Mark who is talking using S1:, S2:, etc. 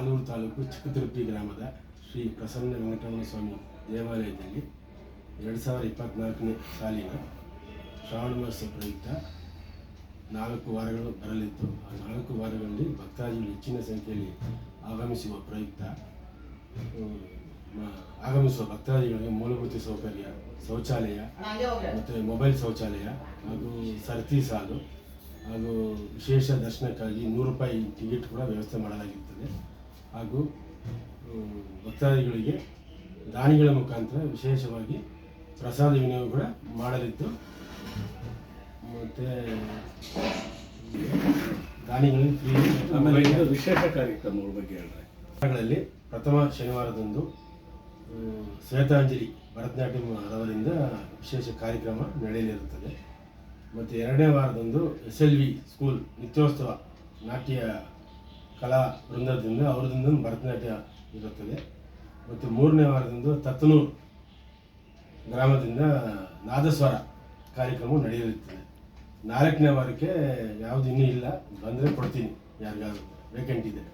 S1: ಆಲೂರು ತಾಲೂಕು ಚಿಕ್ಕತಿರುಪಿ ಗ್ರಾಮದ ಶ್ರೀ ಪ್ರಸನ್ನ ವೆಂಕಟರಮಣ ಸ್ವಾಮಿ ದೇವಾಲಯದಲ್ಲಿ ಎರಡು ಸಾವಿರದ ಇಪ್ಪತ್ತ್ನಾಲ್ಕನೇ ಸಾಲಿನ ಶ್ರಾವಣ ಮಾಸ ಪ್ರಯುಕ್ತ ನಾಲ್ಕು ವಾರಗಳು ಬರಲಿದ್ದು, ಆ ನಾಲ್ಕು ವಾರಗಳಲ್ಲಿ ಭಕ್ತಾದಿಗಳು ಹೆಚ್ಚಿನ ಸಂಖ್ಯೆಯಲ್ಲಿ ಆಗಮಿಸುವ ಪ್ರಯುಕ್ತ ಆಗಮಿಸುವ ಭಕ್ತಾದಿಗಳಿಗೆ ಮೂಲಭೂತ ಸೌಕರ್ಯ, ಶೌಚಾಲಯ ಮತ್ತು ಮೊಬೈಲ್ ಶೌಚಾಲಯ ಹಾಗೂ ಸರತಿ ಸಾಲು ಹಾಗೂ ವಿಶೇಷ ದರ್ಶನಕ್ಕಾಗಿ ನೂರು ರೂಪಾಯಿ ಟಿಕೆಟ್ ಕೂಡ ವ್ಯವಸ್ಥೆ ಮಾಡಲಾಗಿರುತ್ತದೆ ಹಾಗೂ ಭಕ್ತಾದಿಗಳಿಗೆ ದಾನಿಗಳ ಮುಖಾಂತರ ವಿಶೇಷವಾಗಿ ಪ್ರಸಾದ ವಿನಿಯೋಗ ಕೂಡ ಮಾಡಲಿದ್ದು ಮತ್ತು ದಾನಿಗಳಿಗೆ ಫ್ರೀ
S2: ಆಮೇಲೆ ವಿಶೇಷ ಕಾರ್ಯಕ್ರಮಗಳ ಬಗ್ಗೆ
S1: ಹೇಳಿದ್ರೆ ಪ್ರಥಮ ಶನಿವಾರದಂದು ಶ್ವೇತಾಂಜಲಿ ಭರತನಾಟ್ಯಂ ಅವರಿಂದ ವಿಶೇಷ ಕಾರ್ಯಕ್ರಮ ನಡೆಯಲಿರುತ್ತದೆ. ಮತ್ತು ಎರಡನೇ ವಾರದಂದು ಎಸ್ ಎಲ್ ವಿ ಸ್ಕೂಲ್ ನಿತ್ಯೋತ್ಸವ ನಾಟ್ಯ ಕಲಾ ವೃಂದದಿಂದ ಅವ್ರದಿಂದ ಭರತನಾಟ್ಯ ಇರುತ್ತದೆ. ಮತ್ತು ಮೂರನೇ ವಾರದಿಂದ ತತ್ತನೂರು ಗ್ರಾಮದಿಂದ ನಾದಸ್ವರ ಕಾರ್ಯಕ್ರಮ ನಡೆಯಲಿರುತ್ತದೆ ನಾಲ್ಕನೇ ವಾರಕ್ಕೆ ಯಾವುದು ಇನ್ನೂ ಇಲ್ಲ. ಬಂದರೆ ಕೊಡ್ತೀನಿ. ಯಾರಿಗಾದ್ರೂ ವೇಕೆಂಟ್ ಇದೆ.